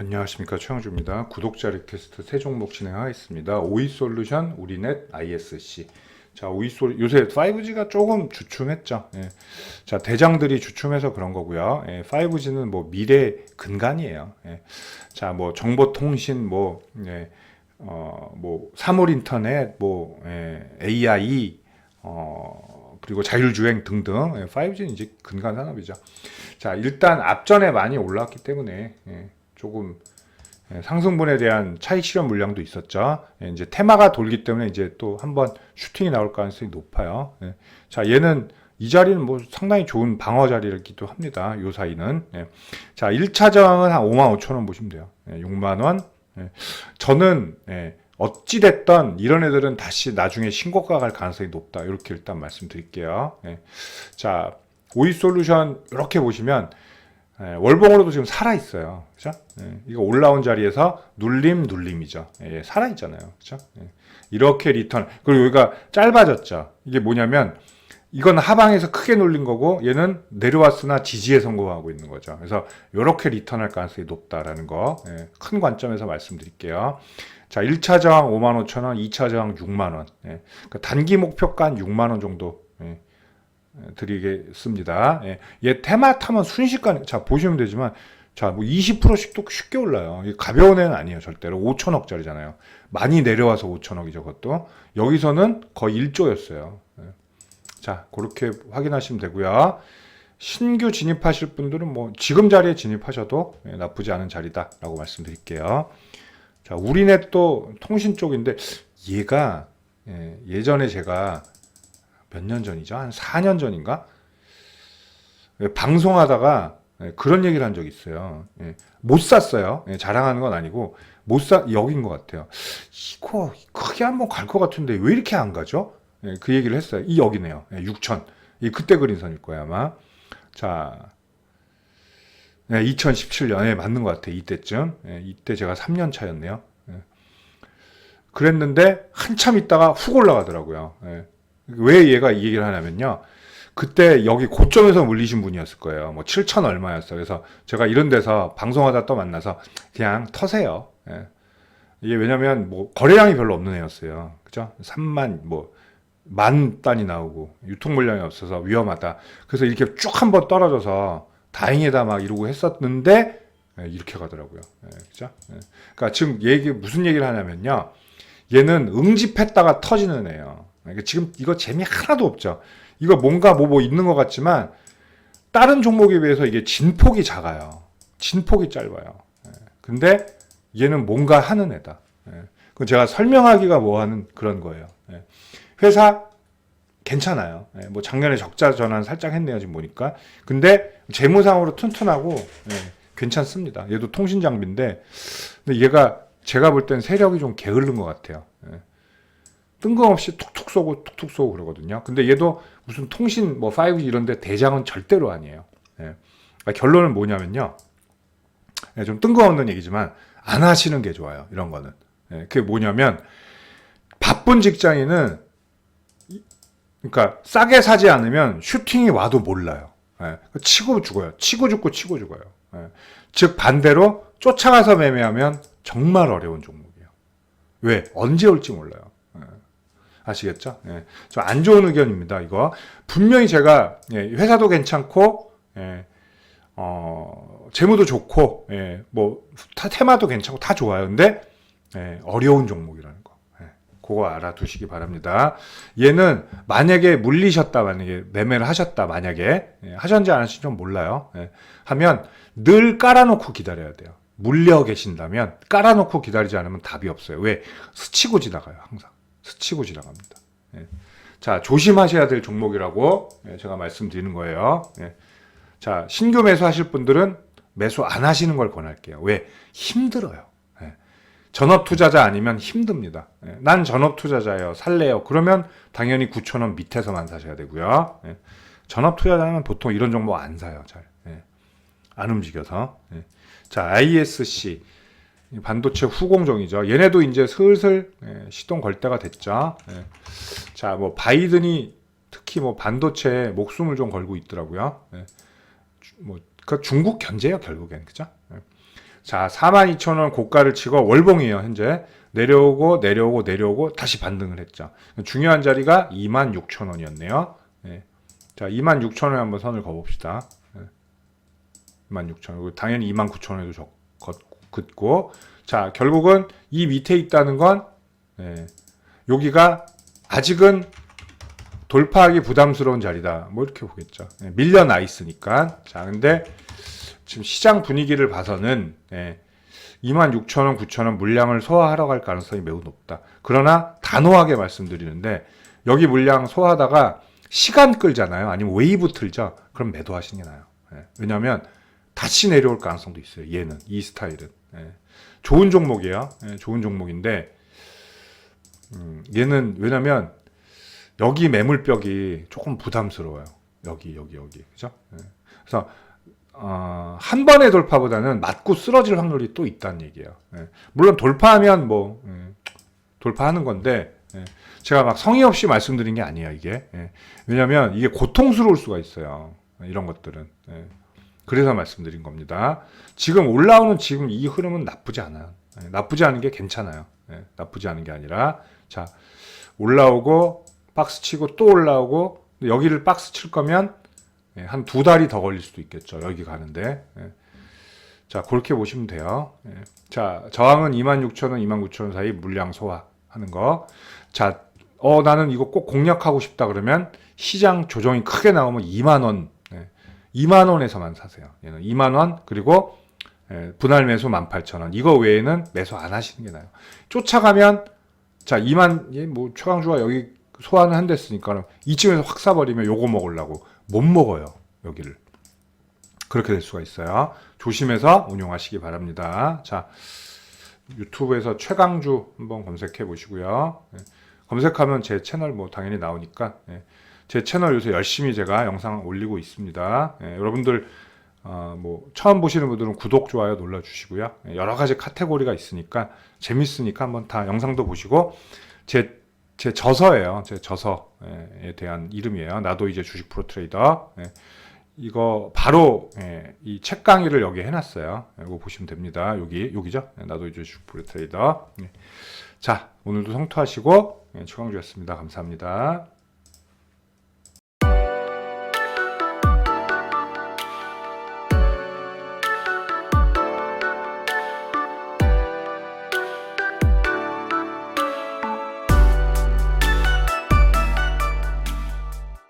안녕하십니까 최영주입니다. 구독자 리퀘스트 세 종목 진행하겠습니다. 오이솔루션, 우리넷, ISC. 자, 오이솔 요새 5G가 조금 주춤했죠. 예. 자, 대장들이 주춤해서 그런 거고요. 예, 5G는 뭐 미래 근간이에요. 예. 자, 뭐 정보통신, 뭐 예, 어, 뭐 사물 인터넷, 뭐 예, AI, 어, 그리고 자율주행 등등 예, 5G는 이제 근간 산업이죠. 자, 일단 앞전에 많이 올랐기 때문에 예, 조금 예, 상승분에 대한 차익 실현 물량도 있었죠. 예, 이제 테마가 돌기 때문에 이제 또 한번 슈팅이 나올 가능성이 높아요. 예. 자, 얘는 이 자리는 뭐 상당히 좋은 방어 자리이기도 합니다. 요 사이는. 예. 자, 1차 저항은 한 5만 5천 원 보시면 돼요. 예, 6만 원. 예. 저는 예, 어찌 됐던 이런 애들은 다시 나중에 신고가 갈 가능성이 높다. 이렇게 일단 말씀드릴게요. 예. 자, 오이 솔루션 이렇게 보시면 예, 월봉으로도 지금 살아 있어요. 그죠? 예, 이거 올라온 자리에서 눌림 눌림이죠. 예, 살아 있잖아요. 그죠? 예, 이렇게 리턴 그리고 여기가 짧아졌죠. 이게 뭐냐면 이건 하방에서 크게 눌린 거고 얘는 내려왔으나 지지에 성공하고 있는 거죠. 그래서 이렇게 리턴할 가능성이 높다라는 거 큰 관점에서 말씀드릴게요. 자, 1차 저항 5만 5천 원, 2차 저항 6만 원. 예, 그러니까 단기 목표가 한 6만 원 정도 예, 드리겠습니다. 예. 얘 테마 타면 순식간에 자 보시면 되지만 자 뭐 20%씩도 쉽게 올라요. 가벼운 애는 아니에요 절대로 5천억짜리잖아요. 많이 내려와서 5천억이죠 그것도 여기서는 거의 1조였어요. 예. 자 그렇게 확인하시면 되고요. 신규 진입하실 분들은 뭐 지금 자리에 진입하셔도 예, 나쁘지 않은 자리다라고 말씀드릴게요. 자 우리넷도 통신 쪽인데 얘가 예, 예전에 제가 몇 년 전이죠? 한 4년 전인가? 예, 방송하다가 예, 그런 얘기를 한 적이 있어요. 예, 못 샀어요. 예, 자랑하는 건 아니고 못 사, 여긴 것 같아요. 이거 크게 한번 갈 것 같은데 왜 이렇게 안 가죠? 예, 그 얘기를 했어요. 이. 예, 6천. 이 그때 그린 선일 거야 아마. 자, 네, 2017년에 맞는 것 같아요. 이때쯤. 예, 이때 제가 3년 차였네요. 예. 그랬는데 한참 있다가 훅 올라가더라고요. 예. 왜 얘가 이 얘기를 하냐면요. 그때 여기 고점에서 물리신 분이었을 거예요. 뭐 7천 얼마였어. 그래서 제가 이런 데서 방송하다 또 만나서 그냥 터세요. 예. 이게 왜냐면 뭐 거래량이 별로 없는 애였어요. 그죠? 3만 뭐 만 단위 나오고 유통 물량이 없어서 위험하다. 그래서 이렇게 쭉 한번 떨어져서 다행이다 막 이러고 했었는데 예, 이렇게 가더라고요. 예, 그죠? 예. 그러니까 지금 얘기 무슨 얘기를 하냐면요. 얘는 응집했다가 터지는 애예요. 그러니까 지금 이거 재미 하나도 없죠. 이거 뭔가 뭐뭐 있는 것 같지만 다른 종목에 비해서 이게 진폭이 작아요. 진폭이 짧아요. 예. 근데 얘는 뭔가 하는 애다. 예. 그 제가 설명하기가 뭐하는 그런 거예요. 예. 회사 괜찮아요. 예. 뭐 작년에 적자 전환 살짝 했네요 지금 보니까. 근데 재무상으로 튼튼하고 예. 괜찮습니다. 얘도 통신 장비인데 얘가 제가 볼 땐 세력이 좀 게으른 것 같아요. 예. 뜬금없이 툭툭 쏘고 툭툭 쏘고 그러거든요. 근데 얘도 무슨 통신 뭐 5G 이런데 대장은 절대로 아니에요. 예. 그러니까 결론은 뭐냐면요. 예, 좀 뜬금없는 얘기지만 안 하시는 게 좋아요. 이런 거는. 예, 그게 뭐냐면 바쁜 직장인은 이- 그러니까 싸게 사지 않으면 슈팅이 와도 몰라요. 예, 치고 죽어요. 치고 죽고 치고 죽어요. 예. 즉 반대로 쫓아가서 매매하면 정말 어려운 종목이에요. 왜? 언제 올지 몰라요. 예. 아시겠죠? 예. 좀 안 좋은 의견입니다. 이거 분명히 제가 예, 회사도 괜찮고 예, 어, 재무도 좋고 예, 뭐 타- 테마도 괜찮고 다 좋아요. 근데 예, 어려운 종목이라는 거. 예, 그거 알아두시기 바랍니다. 얘는 만약에 물리셨다, 만약에 매매를 하셨다, 만약에 예, 하셨는지 안 하신지 좀 몰라요. 예, 하면 늘 깔아놓고 기다려야 돼요. 물려 계신다면 깔아놓고 기다리지 않으면 답이 없어요. 왜? 스치고 지나가요, 항상. 스치고 지나갑니다. 예. 자, 조심하셔야 될 종목이라고 예, 제가 말씀드리는 거예요. 예. 자, 신규 매수 하실 분들은 매수 안 하시는 걸 권할게요. 왜? 힘들어요. 예. 전업 투자자 아니면 힘듭니다. 예. 난 전업 투자자예요. 살래요. 그러면 당연히 9,000원 밑에서만 사셔야 되고요. 예. 전업 투자자는 보통 이런 종목 안 사요. 잘. 예. 안 움직여서. 예. 자, ISC. 이 반도체 후공정이죠. 얘네도 이제 슬슬 예, 시동 걸 때가 됐죠. 예. 자, 뭐 바이든이 특히 뭐 반도체에 목숨을 좀 걸고 있더라고요. 예. 주- 뭐, 그 중국 견제요 결국엔 그죠? 예. 자, 42,000원 고가를 치고 월봉이에요, 현재. 내려오고 내려오고 내려오고 다시 반등을 했죠. 중요한 자리가 26,000원이었네요. 예. 자, 26,000원에 한번 선을 그어 봅시다. 26,000원. 당연히 29,000원에도 적, 걷, 긋고 자, 결국은 이 밑에 있다는 건 예, 여기가 아직은 돌파하기 부담스러운 자리다. 뭐 이렇게 보겠죠. 예, 밀려나 있으니까. 자, 근데 지금 시장 분위기를 봐서는 예, 26,000원, 9,000원 물량을 소화하러 갈 가능성이 매우 높다. 그러나 단호하게 말씀드리는데 여기 물량 소화하다가 시간 끌잖아요. 아니면 웨이브 틀죠. 그럼 매도하시는 게 나아요. 예, 왜냐하면 다시 내려올 가능성도 있어요. 얘는 이 스타일은 예, 좋은 종목이에요. 예, 좋은 종목인데 음, 얘는 왜냐면 여기 매물벽이 조금 부담스러워요. 여기 여기 여기 그죠? 예. 그래서 어, 한 번의 돌파보다는 맞고 쓰러질 확률이 또 있다는 얘기예요. 예. 물론 돌파하면 뭐 예, 돌파하는 건데 예. 제가 막 성의 없이 말씀드린 게 아니에요 이게 예. 왜냐하면 이게 고통스러울 수가 있어요. 예, 이런 것들은 예. 그래서 말씀드린 겁니다. 지금 올라오는 지금 이 흐름은 나쁘지 않아요. 예, 나쁘지 않은 게 괜찮아요. 예, 나쁘지 않은 게 아니라 자 올라오고 박스 치고 또 올라오고 여기를 박스 칠 거면 예, 한두 달이 더 걸릴 수도 있겠죠. 여기 가는데. 예. 자, 그렇게 보시면 돼요. 예. 자, 저항은 26,000원, 29,000원 사이 물량 소화하는 거. 자, 어, 나는 이거 꼭 공략하고 싶다 그러면 시장 조정이 크게 나오면 2만원, 예. 2만 원에서만 사세요. 얘는 2만 원, 그리고 예, 분할 매수 18,000원. 이거 외에는 매수 안 하시는 게 나아요. 쫓아가면, 자, 2만, 예, 뭐, 최강주가 여기 소화는 한댔으니까 이쯤에서 확 사버리면 요거 먹으려고 못 먹어요. 여기를. 그렇게 될 수가 있어요. 조심해서 운용하시기 바랍니다. 자, 유튜브에서 최강주 한번 검색해 보시고요. 예, 검색하면 제 채널 뭐 당연히 나오니까 예, 제 채널 요새 열심히 제가 영상 올리고 있습니다. 예, 여러분들 어, 뭐 처음 보시는 분들은 구독 좋아요 눌러 주시고요. 예, 여러 가지 카테고리가 있으니까 재밌으니까 한번 다 영상도 보시고 제 제 저서예요. 제 저서에 대한 이름이에요. 나도 이제 주식 프로 트레이더. 예, 이거 바로 예, 이책 강의를 여기 해놨어요. 이거 보시면 됩니다. 여기 여기죠. 예, 나도 이제 주식 프로 트레이더. 예. 자 오늘도 성투하시고 예, 최강주였습니다. 감사합니다.